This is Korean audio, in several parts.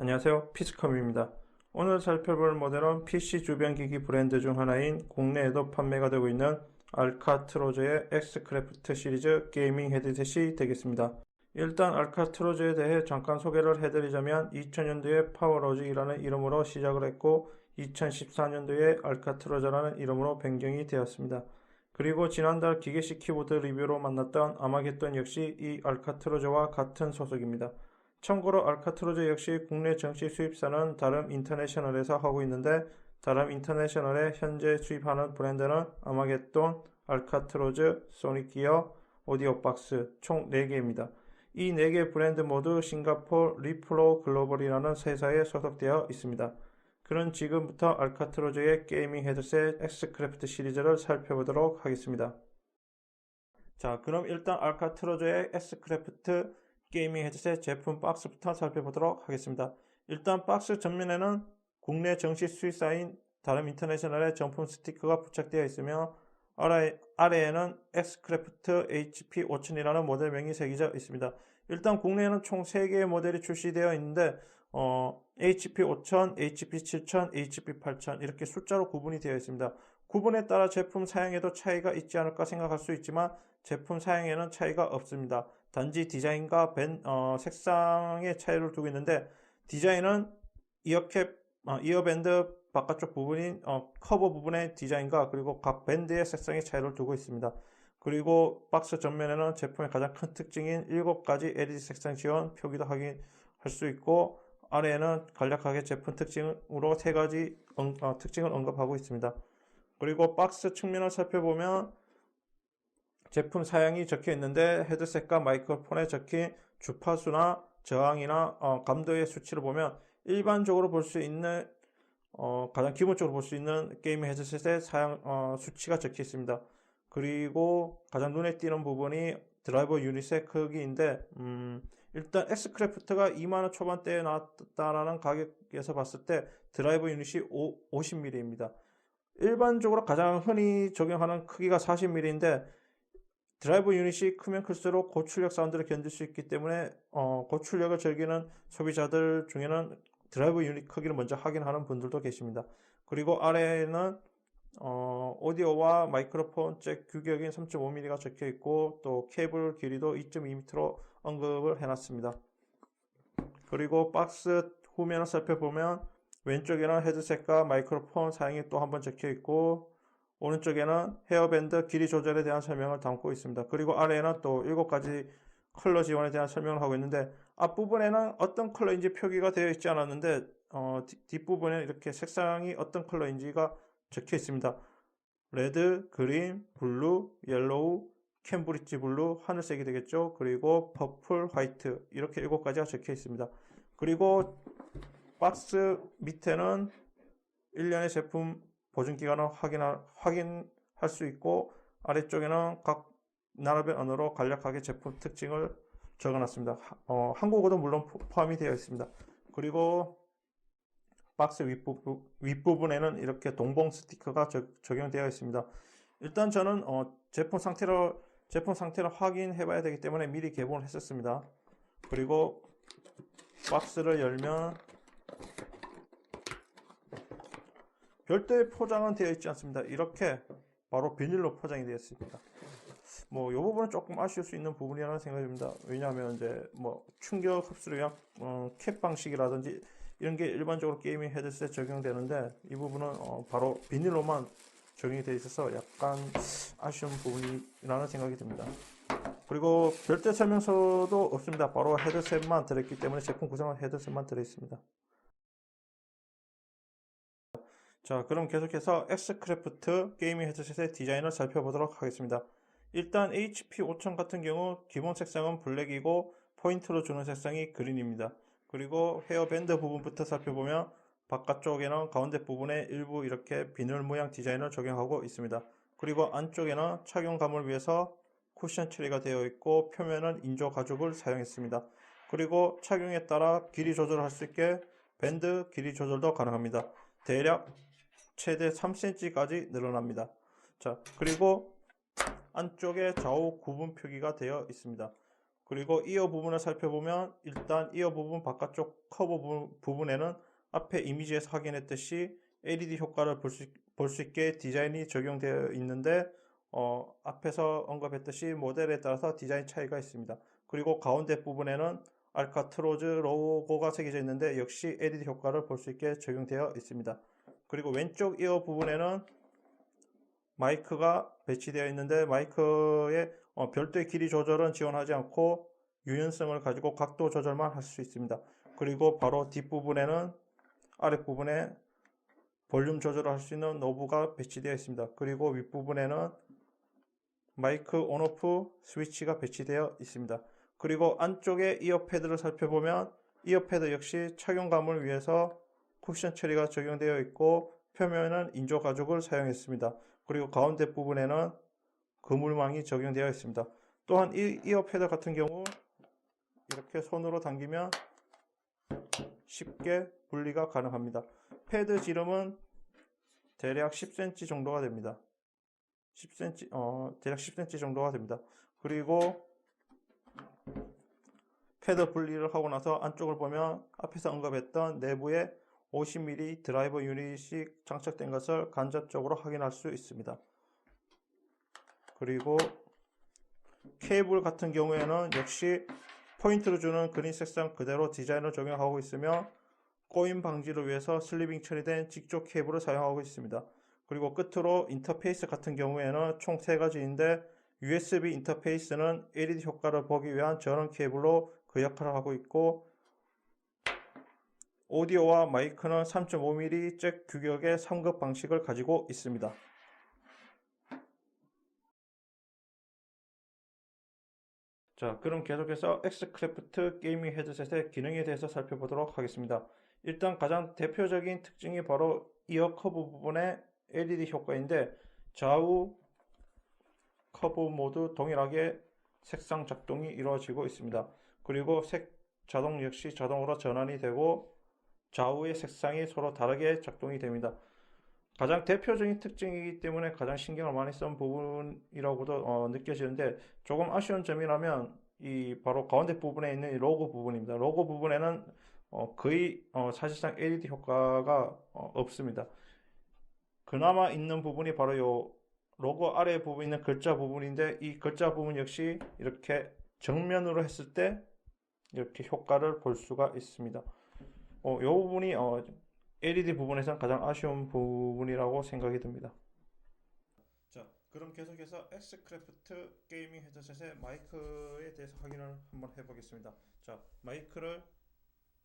안녕하세요. 피스컴입니다. 오늘 살펴볼 모델은 PC 주변 기기 브랜드 중 하나인 국내에도 판매가 되고 있는 알카트로즈의 엑스크래프트 시리즈 게이밍 헤드셋이 되겠습니다. 일단 알카트로즈에 대해 잠깐 소개를 해드리자면 2000년도에 파워로직이라는 이름으로 시작을 했고 2014년도에 알카트로즈라는 이름으로 변경이 되었습니다. 그리고 지난달 기계식 키보드 리뷰로 만났던 아마겟돈 역시 이 알카트로즈와 같은 소속입니다. 참고로 알카트로즈 역시 국내 정식 수입사는 다름 인터내셔널에서 하고 있는데 다름 인터내셔널에 현재 수입하는 브랜드는 아마겟돈, 알카트로즈, 소닉기어, 오디오박스 총 4개입니다. 이 4개 브랜드 모두 싱가포르 리플로 글로벌이라는 회사에 소속되어 있습니다. 그럼 지금부터 알카트로즈의 게이밍 헤드셋 엑스크래프트 시리즈를 살펴보도록 하겠습니다. 자, 그럼 일단 알카트로즈의 엑스크래프트 게이밍 헤드셋 제품 박스부터 살펴보도록 하겠습니다. 일단 박스 전면에는 국내 정식 수입사인 다름 인터내셔널의 정품 스티커가 부착되어 있으며 아래, 아래에는 엑스크래프트 HP 5000이라는 모델명이 새겨져 있습니다. 일단 국내에는 총 3개의 모델이 출시되어 있는데 어, HP 5000, HP 7000, HP 8000 이렇게 숫자로 구분이 되어 있습니다. 구분에 따라 제품 사양에도 차이가 있지 않을까 생각할 수 있지만 제품 사양에는 차이가 없습니다. 단지 디자인과 밴, 어, 색상의 차이를 두고 있는데 디자인은 이어캡, 어, 이어밴드 바깥쪽 부분인 어, 커버 부분의 디자인과 그리고 각 밴드의 색상의 차이를 두고 있습니다. 그리고 박스 전면에는 제품의 가장 큰 특징인 7가지 LED 색상 지원 표기도 확인할 수 있고 아래에는 간략하게 제품 특징으로 3가지 응, 어, 특징을 언급하고 있습니다. 그리고 박스 측면을 살펴보면 제품 사양이 적혀 있는데 헤드셋과 마이크로폰에 적힌 주파수나 저항이나 어, 감도의 수치를 보면 일반적으로 볼 수 있는 어, 가장 기본적으로 볼 수 있는 게임 헤드셋의 사양 어, 수치가 적혀 있습니다. 그리고 가장 눈에 띄는 부분이 드라이버 유닛의 크기인데 음, 일단 엑스크래프트가 2만원 초반대에 나왔다라는 가격에서 봤을 때 드라이버 유닛이 5, 50mm입니다. 일반적으로 가장 흔히 적용하는 크기가 40mm인데 드라이브 유닛이 크면 클수록 고출력 사운드를 견딜 수 있기 때문에 어, 고출력을 즐기는 소비자들 중에는 드라이브 유닛 크기를 먼저 확인하는 분들도 계십니다. 그리고 아래에는 어, 오디오와 마이크로폰 잭 규격인 3.5mm가 적혀 있고 또 케이블 길이도 2.2m로 언급을 해놨습니다. 그리고 박스 후면을 살펴보면 왼쪽에는 헤드셋과 마이크로폰 사양이 또 한번 적혀 있고 오른쪽에는 헤어밴드 길이 조절에 대한 설명을 담고 있습니다. 그리고 아래에는 또 7가지 컬러 지원에 대한 설명을 하고 있는데 앞부분에는 어떤 컬러인지 표기가 되어 있지 않았는데 어, 뒷부분에 이렇게 색상이 어떤 컬러인지가 적혀 있습니다. 레드, 그린, 블루, 옐로우, 캠브리지 블루, 하늘색이 되겠죠. 그리고 퍼플, 화이트 이렇게 7가지가 적혀 있습니다. 그리고 박스 밑에는 1년의 제품 보증 기간을 확인할, 확인할 수 있고 아래쪽에는 각 나라별 언어로 간략하게 제품 특징을 적어놨습니다. 어, 한국어도 물론 포함이 되어 있습니다. 그리고 박스 윗부분, 윗부분에는 이렇게 동봉 스티커가 적, 용되어 있습니다. 일단 저는 어, 제품 상태를 제품 상태를 확인해 봐야 되기 때문에 미리 개봉을 했었습니다. 그리고 박스를 열면 별도의 포장은 되어 있지 않습니다. 이렇게 바로 비닐로 포장이 되어 있습니다. 뭐, 이 부분은 조금 아쉬울 수 있는 부분이라는 생각입니다. 왜냐하면 이제 뭐 충격 흡수력 어, 캡 방식이라든지 이런 게 일반적으로 게이밍 헤드셋 적용되는데 이 부분은 어, 바로 비닐로만 적용이 되어 있어서 약간 아쉬운 부분이라는 생각이 듭니다. 그리고 별도 설명서도 없습니다. 바로 헤드셋만 들어있기 때문에 제품 구성은 헤드셋만 들어있습니다. 자, 그럼 계속해서 엑스크래프트 게이밍 헤드셋의 디자인을 살펴보도록 하겠습니다. 일단 HP 5000 같은 경우 기본 색상은 블랙이고 포인트로 주는 색상이 그린입니다. 그리고 헤어밴드 부분부터 살펴보면 바깥쪽에는 가운데 부분에 일부 이렇게 비늘 모양 디자인을 적용하고 있습니다. 그리고 안쪽에는 착용감을 위해서 쿠션 처리가 되어 있고 표면은 인조 가죽을 사용했습니다. 그리고 착용에 따라 길이 조절할 수 있게 밴드 길이 조절도 가능합니다. 대략 최대 3cm까지 늘어납니다. 자, 그리고 안쪽에 좌우 구분 표기가 되어 있습니다. 그리고 이어 부분을 살펴보면 일단 이어 부분 바깥쪽 커버 부- 부분에는 앞에 이미지에서 확인했듯이 LED 효과를 볼 수, 볼 수 있게 디자인이 적용되어 있는데 어, 앞에서 언급했듯이 모델에 따라서 디자인 차이가 있습니다. 그리고 가운데 부분에는 알카트로즈 로고가 새겨져 있는데 역시 LED 효과를 볼 수 있게 적용되어 있습니다. 그리고 왼쪽 이어 부분에는 마이크가 배치되어 있는데 마이크의 어, 별도의 길이 조절은 지원하지 않고 유연성을 가지고 각도 조절만 할 수 있습니다. 그리고 바로 뒷부분에는 아랫부분에 볼륨 조절을 할 수 있는 노브가 배치되어 있습니다. 그리고 윗부분에는 마이크 온오프 스위치가 배치되어 있습니다. 그리고 안쪽에 이어 패드를 살펴보면 이어 패드 역시 착용감을 위해서 쿠션 처리가 적용되어 있고 표면은 인조 가죽을 사용했습니다. 그리고 가운데 부분에는 그물망이 적용되어 있습니다. 또한 이 이어 패드 같은 경우 이렇게 손으로 당기면 쉽게 분리가 가능합니다. 패드 지름은 대략 10cm 정도가 됩니다. 10cm, 어, 대략 10cm 정도가 됩니다. 그리고 패드 분리를 하고 나서 안쪽을 보면 앞에서 언급했던 내부에 50mm 드라이버 유닛이 장착된 것을 간접적으로 확인할 수 있습니다. 그리고 케이블 같은 경우에는 역시 포인트를 주는 그린 색상 그대로 디자인을 적용하고 있으며 꼬임 방지를 위해서 슬리빙 처리된 직조 케이블을 사용하고 있습니다. 그리고 끝으로 인터페이스 같은 경우에는 총세 가지인데 USB 인터페이스는 LED 효과를 보기 위한 전원 케이블로 그 역할을 하고 있고 오디오와 마이크는 3.5mm 잭 규격의 3급 방식을 가지고 있습니다. 자, 그럼 계속해서 엑스크래프트 게이밍 헤드셋의 기능에 대해서 살펴보도록 하겠습니다. 일단 가장 대표적인 특징이 바로 이어 커브 부분의 LED 효과인데 좌우 커브 모두 동일하게 색상 작동이 이루어지고 있습니다. 그리고 색 자동 역시 자동으로 전환이 되고 좌우의 색상이 서로 다르게 작동이 됩니다. 가장 대표적인 특징이기 때문에 가장 신경을 많이 쓴 부분이라고도 어, 느껴지는데 조금 아쉬운 점이라면 이 바로 가운데 부분에 있는 이 로고 부분입니다. 로고 부분에는 어, 거의 어, 사실상 LED 효과가 어, 없습니다. 그나마 있는 부분이 바로 요 로고 아래 부분에 있는 글자 부분인데 이 글자 부분 역시 이렇게 정면으로 했을 때 이렇게 효과를 볼 수가 있습니다. 어, 이 부분이 어, LED 부분에서는 가장 아쉬운 부분이라고 생각이 듭니다. 자, 그럼 계속해서 엑스크래프트 게이밍 헤드셋의 마이크에 대해서 확인을 한번 해보겠습니다. 자, 마이크를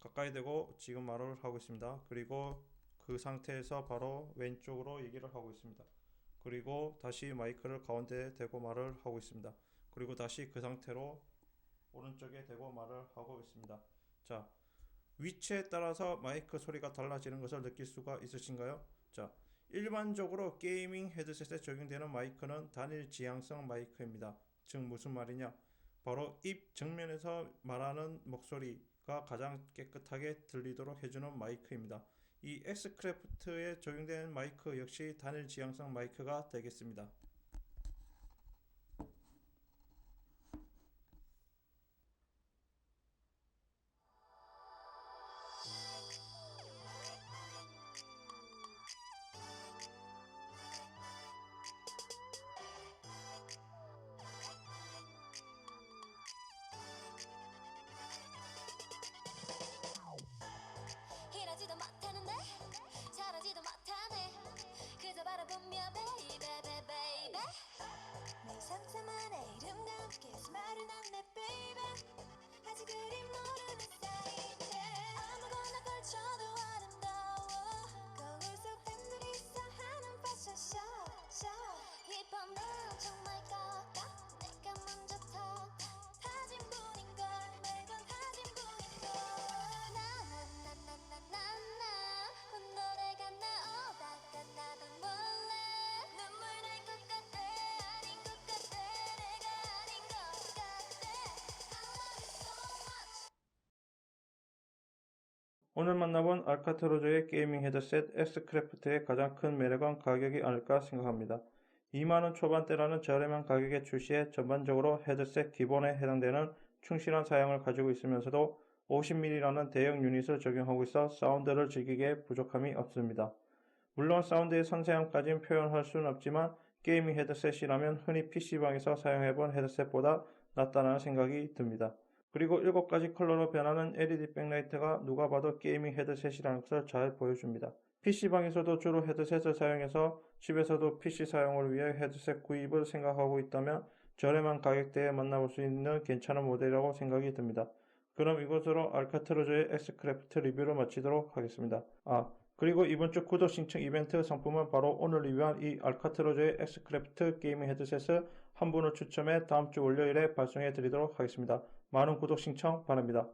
가까이 대고 지금 말을 하고 있습니다. 그리고 그 상태에서 바로 왼쪽으로 얘기를 하고 있습니다. 그리고 다시 마이크를 가운데에 대고 말을 하고 있습니다. 그리고 다시 그 상태로 오른쪽에 대고 말을 하고 있습니다. 자, 위치에 따라서 마이크 소리가 달라지는 것을 느낄 수가 있으신가요? 자, 일반적으로 게이밍 헤드셋에 적용되는 마이크는 단일 지향성 마이크입니다. 즉 무슨 말이냐? 바로 입 정면에서 말하는 목소리가 가장 깨끗하게 들리도록 해주는 마이크입니다. 이 엑스크래프트에 적용되는 마이크 역시 단일 지향성 마이크가 되겠습니다. 오늘 만나본 알카트로즈의 게이밍 헤드셋 엑스크래프트의 가장 큰 매력은 가격이 아닐까 생각합니다. 2만원 초반대라는 저렴한 가격에 출시해 전반적으로 헤드셋 기본에 해당되는 충실한 사양을 가지고 있으면서도 50mm라는 대형 유닛을 적용하고 있어 사운드를 즐기기에 부족함이 없습니다. 물론 사운드의 선사양까지는 표현할 수는 없지만 게이밍 헤드셋이라면 흔히 PC방에서 사용해본 헤드셋보다 낫다는 생각이 듭니다. 그리고 7가지 컬러로 변하는 LED 백라이트가 누가 봐도 게이밍 헤드셋이라는 것을 잘 보여줍니다. PC방에서도 주로 헤드셋을 사용해서 집에서도 PC 사용을 위해 헤드셋 구입을 생각하고 있다면 저렴한 가격대에 만나볼 수 있는 괜찮은 모델이라고 생각이 듭니다. 그럼 이것으로 알카트로즈의 엑스크래프트 리뷰를 마치도록 하겠습니다. 아, 그리고 이번 주 구독 신청 이벤트 상품은 바로 오늘 리뷰한 이 알카트로즈의 엑스크래프트 게이밍 헤드셋을 한 분을 추첨해 다음 주 월요일에 발송해 드리도록 하겠습니다. 많은 구독 신청 바랍니다.